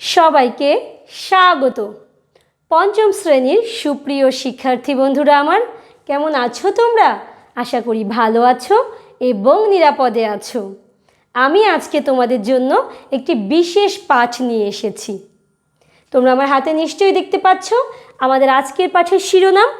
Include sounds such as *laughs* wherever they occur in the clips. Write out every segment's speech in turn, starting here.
সবাইকে স্বাগত। পঞ্চম শ্রেণির সুপ্রিয় শিক্ষার্থী বন্ধুরা আমার, কেমন আছো তোমরা? আশা করি ভালো আছো এবং নিরাপদে আছো। আমি আজকে তোমাদের জন্য একটি বিশেষ পাঠ নিয়ে এসেছি। তোমরা আমার হাতে নিশ্চয়ই দেখতে পাচ্ছ, আমাদের আজকের পাঠের শিরোনাম,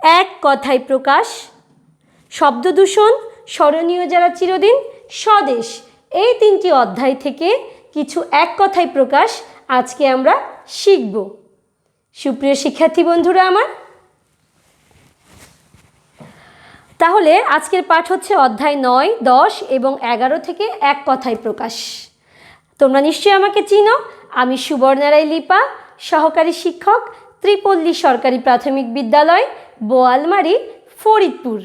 এক কথায় প্রকাশ, শব্দ দূষণ, স্মরণীয় যারা চিরদিন, স্বদেশ। এই তিনটি অধ্যায় থেকে কিছু এক কথায় প্রকাশ আজকে আমরা শিখব। সুপ্রিয় শিক্ষার্থী বন্ধুরা আমার, তাহলে আজকের পাঠ হচ্ছে অধ্যায় নয়, দশ এবং এগারো থেকে এক কথায় প্রকাশ। তোমরা নিশ্চয়ই আমাকে চিনো, আমি সুবর্ণারায় লিপা, সহকারী শিক্ষক, ত্রিপল্লী সরকারি প্রাথমিক বিদ্যালয়, বোয়ালমারি, ফরিদপুর।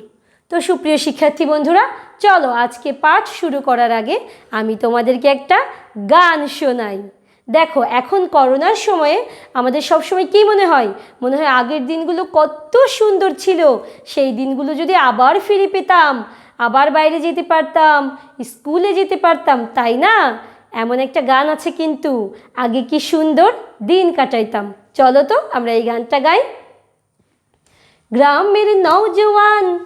তো সুপ্রিয় শিক্ষার্থী বন্ধুরা চলো আজকে পাঠ শুরু করার আগে আমি তোমাদেরকে একটা গান শোনাই। দেখো, এখন করোনার সময়ে আমাদের সবসময় কী মনে হয়? মনে হয় আগের দিনগুলো কত সুন্দর ছিল। সেই দিনগুলো যদি আবার ফিরে পেতাম, আবার বাইরে যেতে পারতাম, স্কুলে যেতে পারতাম, তাই না? এমন একটা গান আছে কিন্তু, আগে কি সুন্দর দিন কাটাইতাম। চলো তো আমরা এই গানটা গাই। গ্রামের নৌজওয়ান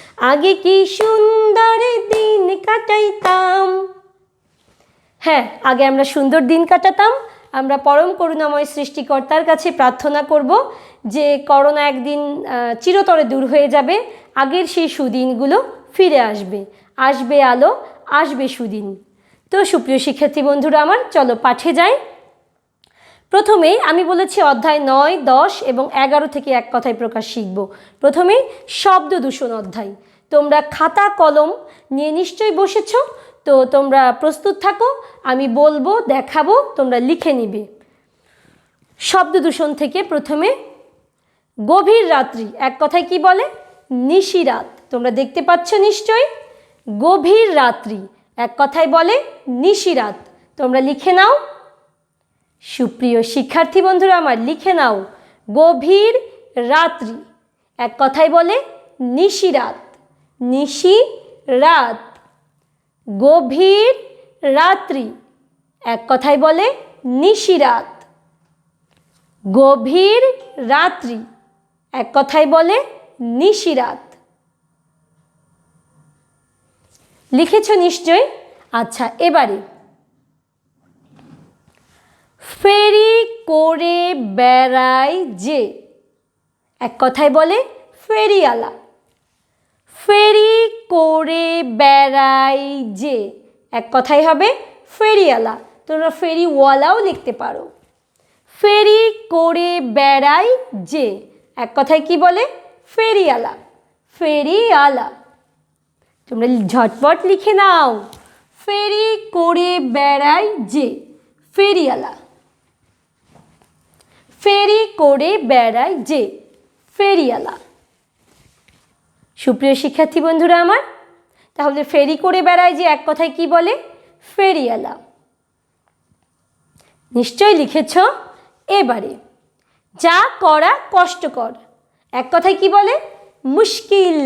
আগে কি সুন্দর দিন কাটাইতাম? হ্যাঁ আগে আমরা সুন্দর দিন কাটাতাম। আমরা পরম করুণাময় সৃষ্টিকর্তার কাছে প্রার্থনা করব যে করোনা একদিন চিরতরে দূর হয়ে যাবে। আগের সেই সুদিনগুলো ফিরে আসবে। আসবে আলো, আসবে সুদিন। তো সুপ্রিয় শিক্ষার্থী বন্ধুরা আমার, চলো পাঠে যাই। প্রথমেই আমি বলেছি অধ্যায় নয়, দশ এবং এগারো থেকে এক কথায় প্রকাশ শিখব। প্রথমেই শব্দ দূষণ অধ্যায়। তোমরা খাতা, কলম নিয়ে নিশ্চয়ই বসেছ। তো তোমরা প্রস্তুত থাকো, আমি বলব, দেখাবো, তোমরা লিখে নিবে। শব্দ দূষণ থেকে প্রথমে গভীর রাত্রি, এক কথায় কি বলে? নিশিরাত তোমরা দেখতে পাচ্ছ নিশ্চয়ই? গভীর রাত্রি, এক কথায় বলে নিশিরাত তোমরা লিখে নাও। সুপ্রিয় শিক্ষার্থী বন্ধুরা আমার, লিখে নাও। গভীর রাত্রি, এক কথায় বলে নিশিরাত নিশি রাত, গভীর রাত্রি, এক কথায় বলে নিশিরাত গভীর রাত্রি, এক কথায় বলে নিশিরাত লিখেছ নিশ্চয় আচ্ছা এবারে। ফেরি করে বেড়ায় যে, এক কথায় বলে ফেরিওয়ালা। ফেরি করে বেড়াই যে। এক কথাই হবে ফেরিওয়ালা। তোমরা ফেরিওয়ালাও লিখতে পারো। ফেরি করে বেড়াই যে। এক কথায় কি বলে? ফেরিওয়ালা। ফেরিওয়ালা। তোমরা ঝটপট লিখে নাও। ফেরি করে বেড়াই যে। ফেরিওয়ালা। ফেরি করে বেড়ায় যে। ফেরিওয়ালা। সুপ্রিয় শিক্ষার্থী বন্ধুরা আমার, তাহলে ফেরি করে বেড়ায় যে এক কথায় কি বলে? ফেরিওয়ালা। নিশ্চয় লিখেছ এবারে, যা করা কষ্টকর। এক কথায় কি বলে? মুশকিল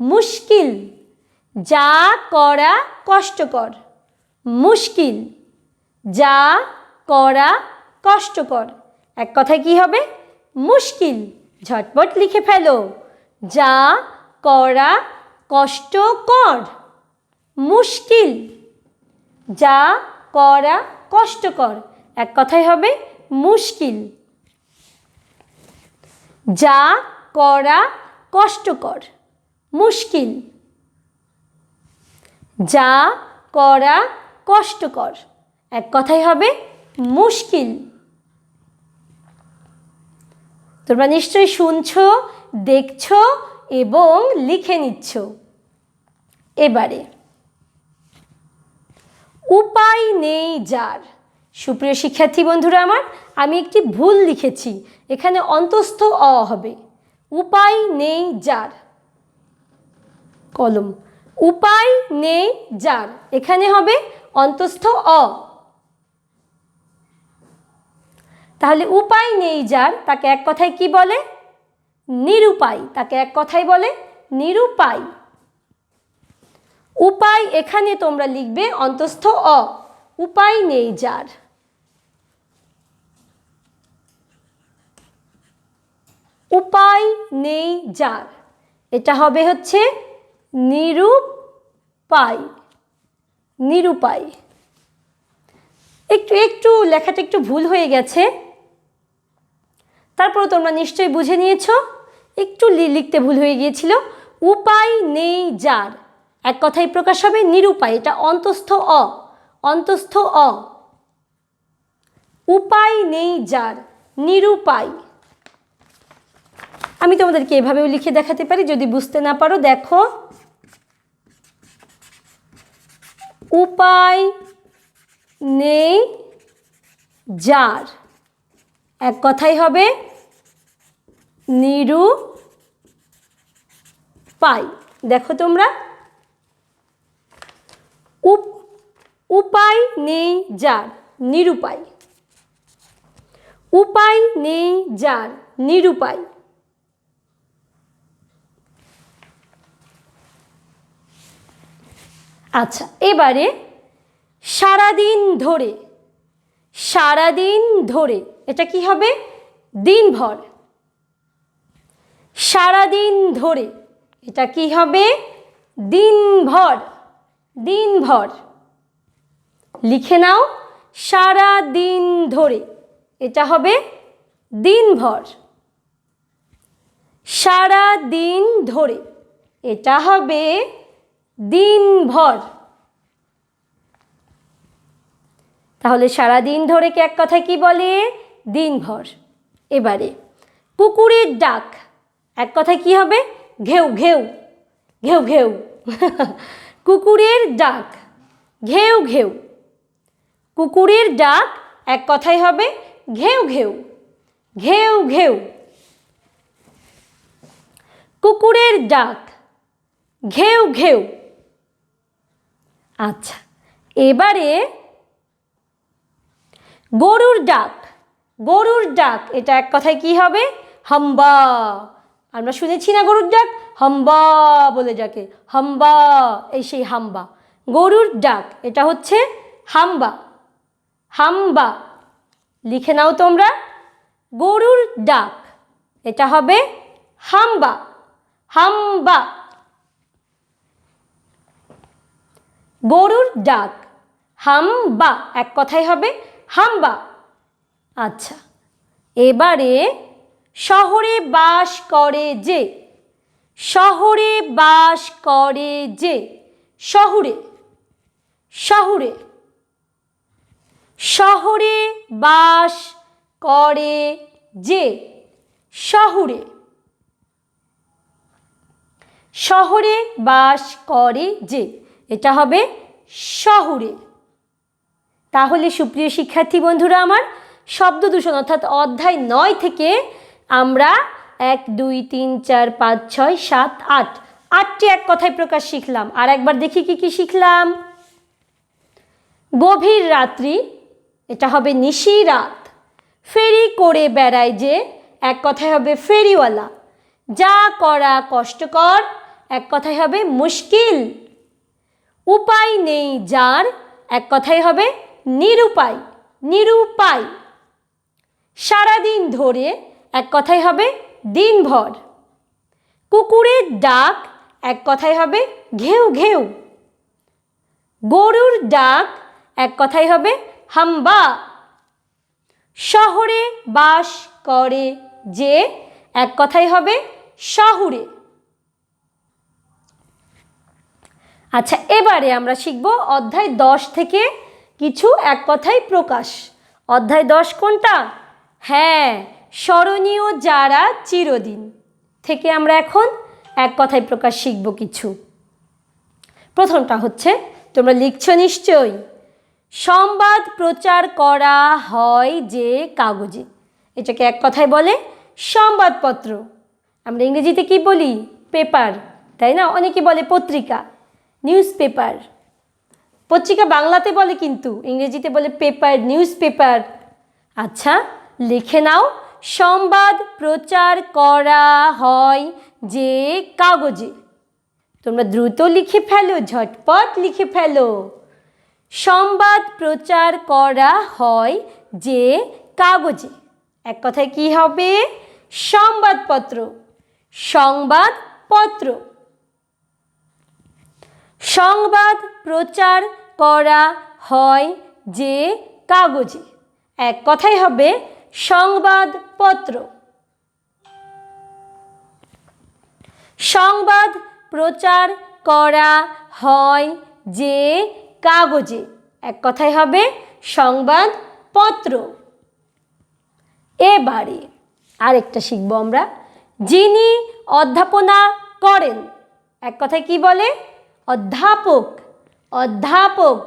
মুশকিল। যা করা কষ্টকর, মুশকিল। যা করা কষ্টকর। এক কথায় কি হবে? মুশকিল। ঝটপট লিখে ফেলো। যা করা কষ্টকর, মুশকিল। যা করা কষ্টকর, এক কথাই হবে মুশকিল। যা করা কষ্টকর, মুশকিল। যা করা কষ্টকর, এক কথাই হবে মুশকিল। তোমরা নিশ্চয়ই শুনছো, দেখছ এবং লিখে নিচ্ছ। এবারে, উপায় নেই যার। সুপ্রিয় শিক্ষার্থী বন্ধুরা আমার, আমি একটি ভুল লিখেছি, এখানে অন্তস্থ অ হবে। উপায় নেই যার। কলম, উপায় নেই যার, এখানে হবে অন্তস্থ অ। তাহলে উপায় নেই যার, তাকে এক কথায় কি বলে? নিরুপায়, তাকে এক কথায় বলে নিরুপায়। উপায় এখানে তোমরা লিখবে অন্তস্থ অ, উপায় নেই যার। উপায় নেই যার, এটা হবে হচ্ছে নিরুপায় নিরুপায়। একটু একটু লেখাটা একটু ভুল হয়ে গেছে। তারপর তোমরা নিশ্চয়ই বুঝে নিয়েছ, একটু লিখতে ভুল হয়ে গিয়েছিল। উপায় নেই যার। এক কথায় প্রকাশ হবে নিরুপায়, এটা অন্তস্থ অ। অন্তস্থ অ। উপায় নেই যার, নিরুপায়। আমি তোমাদেরকে এভাবেও লিখে দেখাতে পারি, যদি বুঝতে না পারো, দেখো। উপায় নেই যার। এক কথাই হবে নিরু পাই। দেখো তোমরা। উপ, উপায় নেই যার, নিরুপায়। উপায় নেই যার, নিরুপায়। আচ্ছা এবারে সারাদিন ধরে সারাদিন ধরে, এটা কি হবে? দিনভর। সারাদিন ধরে, এটা কি হবে? দিনভর দিনভর। লিখে নাও সারা দিন ধরে, এটা হবে দিনভর। সারা দিন ধরে, এটা হবে দিনভর। তাহলে সারা দিন ধরে কে এক কথায় কি বলে? দিনভর। এবারে কুকুরের ডাক, এক কথায় কি হবে? ঘেউ ঘেউ ঘেউ ঘেউ। *laughs* কুকুরের ডাক, ঘেউ ঘেউ। কুকুরের ডাক এক কথায় হবে ঘেউ ঘেউ ঘেউ ঘেউ। কুকুরের ডাক, ঘেউ ঘেউ। আচ্ছা এবারে গরুর ডাক গরুর ডাক, এটা এক কথায় কি হবে? হাম্বা। আমরা শুনেছি না গরুর ডাক? হাম্বা বলে যাকে, হাম্বা, এই সেই হাম্বা। গরুর ডাক, এটা হচ্ছে হাম্বা। হাম্বা, লিখে নাও তোমরা। গরুর ডাক, এটা হবে হাম্বা। হাম্বা। গরুর ডাক, হাম্বা, এক কথাই হবে হাম্বা। আচ্ছা এবারে শহরে বাস করে যে, শহরে বাস করে যে, শহুরে শহুরে, শহরে বাস করে যে, শহুরে, শহরে বাস করে যে, এটা হবে শহুরে। তাহলে সুপ্রিয় শিক্ষার্থী বন্ধুরা আমার, শব্দ দূষণ অর্থাৎ অধ্যায় নয় থেকে আমরা এক, দুই, তিন, চার, পাঁচ, ছয়, সাত, আট, আটটি এক কথায় প্রকাশ শিখলাম। আর একবার দেখি কি কি শিখলাম। গভীর রাত্রি, এটা হবে নিশি রাত। ফেরি করে বেড়ায় যে, এক কথায় হবে ফেরিওয়ালা। যা করা কষ্টকর, এক কথায় হবে মুশকিল। উপায় নেই যার, এক কথাই হবে নিরুপায় নিরুপায়। সারাদিন ধরে এক কথাই হবে দিনভর। কুকুরের ডাক এক কথাই হবে ঘেউ ঘেউ। গরুর ডাক এক কথাই হবে হাম্বা। শহরে বাস করে যে এক কথাই হবে শহুরে। আচ্ছা এবারে আমরা শিখব অধ্যায় দশ থেকে কিছু এক কথায় প্রকাশ। অধ্যায় দশ কোনটা? হ্যাঁ স্মরণীয় যারা চিরদিন। থেকে আমরা এখন এক কথায় প্রকাশ শিখব কিছু। প্রথমটা হচ্ছে, তোমরা লিখছ নিশ্চয়ই সংবাদ প্রচার করা হয় যে কাগজে। এটাকে এক কথায় বলে সংবাদপত্র আমরা ইংরেজিতে কি বলি? পেপার, তাই না? অনেকে বলে পত্রিকা নিউজ পেপার পত্রিকা বাংলাতে বলে কিন্তু, ইংরেজিতে বলে পেপার নিউজ পেপার আচ্ছা লিখে নাও সংবাদ প্রচার করা হয় যে কাগজে। তোমরা দ্রুত লিখে ফেলো, ঝটপট লিখে ফেলো। সংবাদ প্রচার করা হয় যে কাগজে। এক কথায় কি হবে? সংবাদপত্র। সংবাদপত্র। সংবাদ প্রচার করা হয় যে কাগজে। এক কথাই হবে সংবাদপত্র। সংবাদ প্রচার করা হয় যে কাগজে। এক কথাই হবে সংবাদপত্র। এবারে আরেকটা শিখব আমরা। যিনি অধ্যাপনা করেন, এক কথায় কি বলে? অধ্যাপক অধ্যাপক।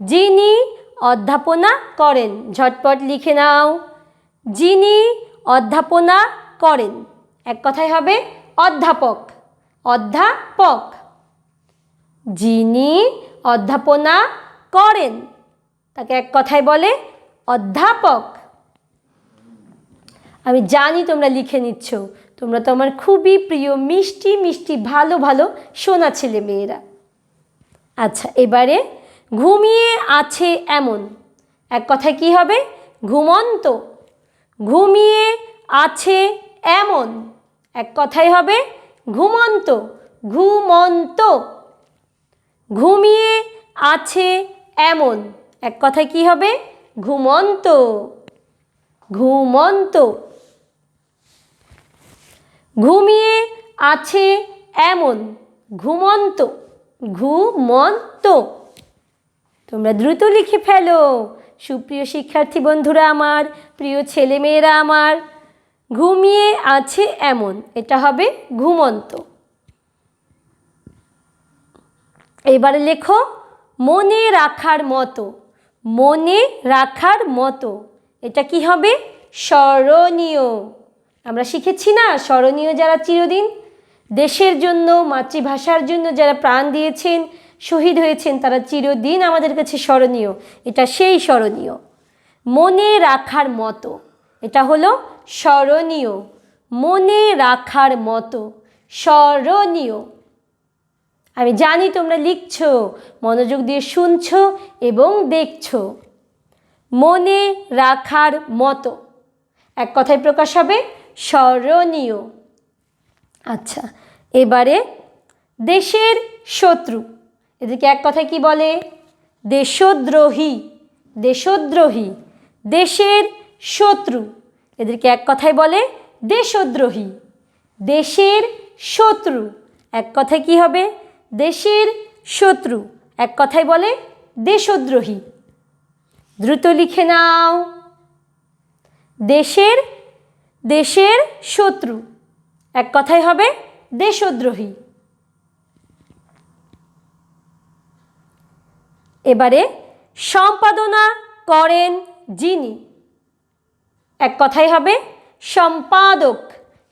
যিনি অধ্যাপনা করেন, ঝটপট লিখে নাও। যিনি অধ্যাপনা করেন, এক কথায় হবে অধ্যাপক অধ্যাপক। যিনি অধ্যাপনা করেন, তাকে এক কথায় বলে অধ্যাপক। আমি জানি তোমরা লিখে নিচ্ছ তোমরা তো আমার খুবই প্রিয়, মিষ্টি মিষ্টি, ভালো ভালো সোনা ছেলে মেয়েরা। আচ্ছা এবারে ঘুমিয়ে আছে এমন। এক কথায় কি হবে? ঘুমন্ত। ঘুমিয়ে আছে এমন। এক কথাই হবে ঘুমন্ত। ঘুমন্ত। ঘুমিয়ে আছে এমন। এক কথায় কি হবে? ঘুমন্ত। ঘুমন্ত। ঘুমিয়ে আছে এমন, ঘুমন্ত ঘুমন্ত। তোমরা দ্রুত লিখে ফেলো, সুপ্রিয় শিক্ষার্থী বন্ধুরা আমার, প্রিয় ছেলেমেয়েরা আমার, ঘুমিয়ে আছে এমন, এটা হবে ঘুমন্ত। এবারে লেখো, মনে রাখার মতো, মনে রাখার মতো, এটা কি হবে? স্মরণীয়। আমরা শিখেছি না, স্মরণীয় যারা চিরদিন, দেশের জন্য, মাতৃভাষার জন্য যারা প্রাণ দিয়েছেন, শহীদ হয়েছেন, তারা চিরদিন আমাদের কাছে স্মরণীয়। এটা সেই স্মরণীয়। মনে রাখার মতো। এটা হলো স্মরণীয়। মনে রাখার মতো। স্মরণীয়। আমি জানি তোমরা লিখছো, মনোযোগ দিয়ে শুনছো এবং দেখছ। মনে রাখার মতো। এক কথায় প্রকাশ হবে স্মরণীয়। আচ্ছা এবারে দেশের শত্রু। এদেরকে এক কথায় কি বলে? দেশদ্রোহী দেশদ্রোহী, দেশের শত্রু। এদেরকে এক কথায় বলে দেশদ্রোহী, দেশের শত্রু। এক কথায় কি হবে? দেশের শত্রু। এক কথায় বলে দেশদ্রোহী। দ্রুত লিখে নাও। দেশের দেশের শত্রু। এক কথায় হবে দেশদ্রোহী। এবারে সম্পাদনা করেন যিনি। এক কথাই হবে সম্পাদক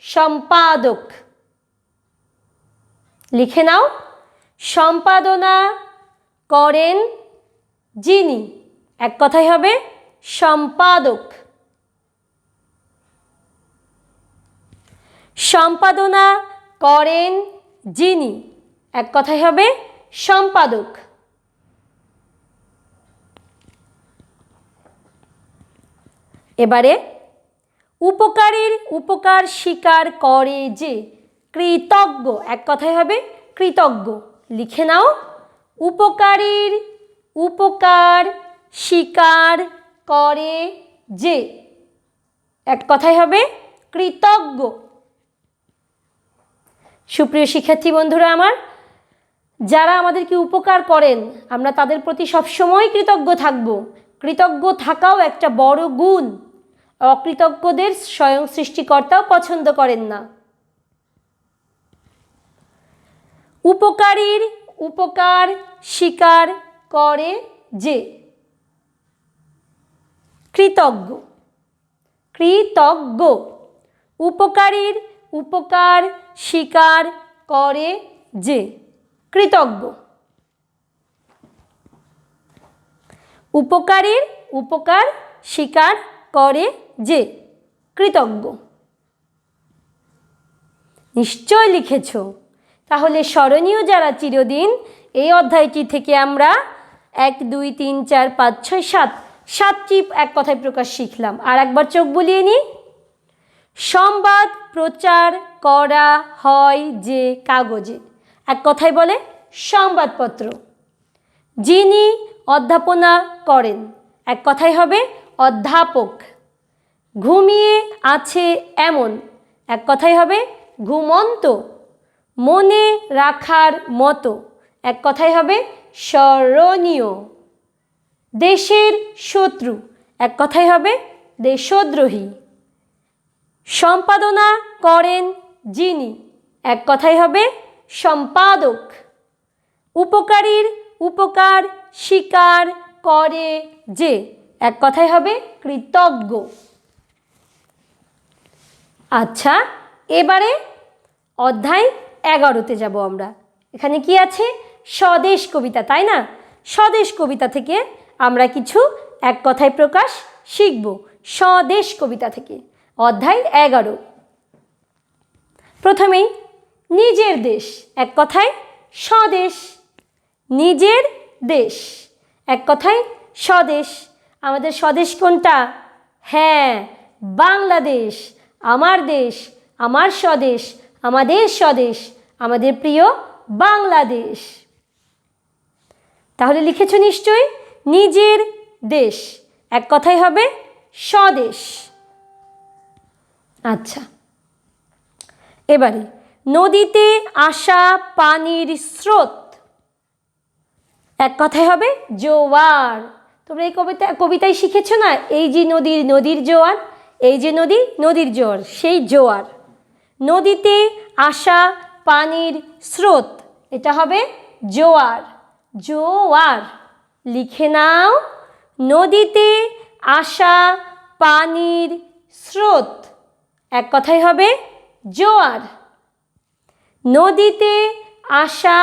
সম্পাদক। লিখে নাও, সম্পাদনা করেন যিনি। এক কথাই হবে সম্পাদক। সম্পাদনা করেন যিনি। এক কথাই হবে সম্পাদক। এবারে, উপকারীর উপকার স্বীকার করে যে কৃতজ্ঞ, এক কথাই হবে কৃতজ্ঞ। লিখে নাও, উপকারীর উপকার স্বীকার করে যে, এক কথাই হবে কৃতজ্ঞ। সুপ্রিয় শিক্ষার্থী বন্ধুরা আমার, যারা আমাদেরকে উপকার করেন, আমরা তাদের প্রতি সবসময় কৃতজ্ঞ থাকব। কৃতজ্ঞ থাকাও একটা বড় গুণ। অকৃতজ্ঞদের স্বয়ং সৃষ্টিকর্তাও পছন্দ করেন না। উপকারীর উপকার স্বীকার করে যে? কৃতজ্ঞ। কৃতজ্ঞ। উপকারীর উপকার স্বীকার করে যে, কৃতজ্ঞ। উপকারীর উপকার স্বীকার করে যে, কৃতজ্ঞ। নিশ্চয় লিখেছ। তাহলে স্মরণীয় যারা চিরদিন, এই অধ্যায়টি থেকে আমরা এক, দুই, তিন, চার, পাঁচ, ছয়, সাত সাতটি এক কথায় প্রকাশ শিখলাম। আর একবার চোখ বুলিয়ে নিই। সংবাদ প্রচার করা হয় যে কাগজে। এক কথায় বলে, সংবাদপত্র। যিনি অধ্যাপনা করেন, এক কথায় হবে অধ্যাপক। ঘুমিয়ে আছে এমন, এক কথাই হবে ঘুমন্ত। মনে রাখার মতো, এক কথাই হবে স্মরণীয়। দেশের শত্রু, এক কথাই হবে দেশদ্রোহী। সম্পাদনা করেন যিনি। এক কথাই হবে, সম্পাদক। উপকারীর উপকার স্বীকার করে যে। এক কথাই হবে, কৃতজ্ঞ। আচ্ছা এবারে অধ্যায় এগারোতে যাব আমরা। এখানে কি আছে? স্বদেশ কবিতা, তাই না? স্বদেশ কবিতা থেকে আমরা কিছু এক কথায় প্রকাশ শিখব। স্বদেশ কবিতা থেকে। অধ্যায় এগারো। প্রথমেই, নিজের দেশ। এক কথায়, স্বদেশ। নিজের দেশ। এক কথায়, স্বদেশ। আমাদের স্বদেশ কোনটা? হ্যাঁ বাংলাদেশ। আমার দেশ, আমার স্বদেশ, আমাদের স্বদেশ, আমাদের প্রিয় বাংলাদেশ। তাহলে লিখেছ নিশ্চয়ই, নিজের দেশ। এক কথাই হবে, স্বদেশ। আচ্ছা। এবারে, নদীতে আসা পানির স্রোত। এক কথায় হবে জোয়ার। তোমরা এই কবিতা, কবিতায় শিখেছো না? এই যে নদীর নদীর জোয়ার, এই যে নদী, নদীর জোয়ার, সেই জোয়ার। নদীতে আসা পানির স্রোত, এটা হবে জোয়ার। জোয়ার, লিখে নাও। নদীতে আসা পানির স্রোত। এক কথাই হবে জোয়ার। নদীতে আসা